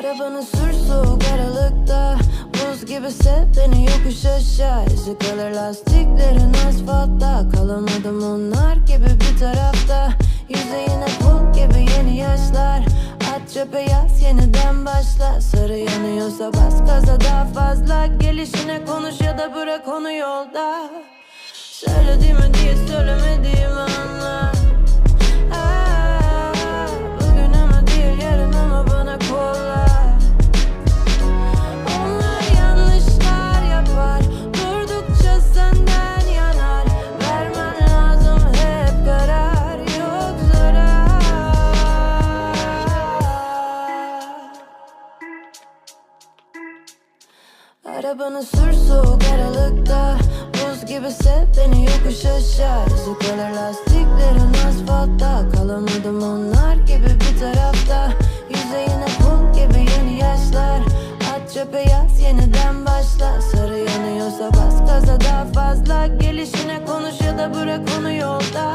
Arabanı sür soğuk aralıkta. Buz gibi sev beni yokuş aşağı. İzi kalır lastiklerin asfaltta. Kalamadım onlar gibi bir tarafta. Yüzeyine pul gibi yeni yaşlar. At çöpe yaz yeniden başla. Sarı yanıyorsa bas gaza daha fazla. Gelişine konuş ya da bırak onu yolda. Söylediğimi diye söylemediğimi Arabanı sür soğuk aralıkta. Buz gibi sev beni yokuş aşağı. Kalır lastiklerin asfaltta. Kalamadım onlar gibi bir tarafta. Yüzeyine pul gibi yeni yaşlar. At çöpe yaz yeniden başla. Sarı yanıyorsa bas gaza daha fazla. Gelişine konuş ya da bırak onu yolda.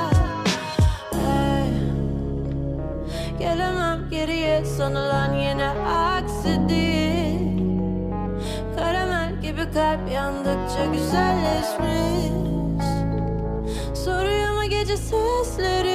Gelemem geriye sanılan yine aksi değil gibi kalp yandıkça güzelleşmiş. Soruyor mu gece seslerin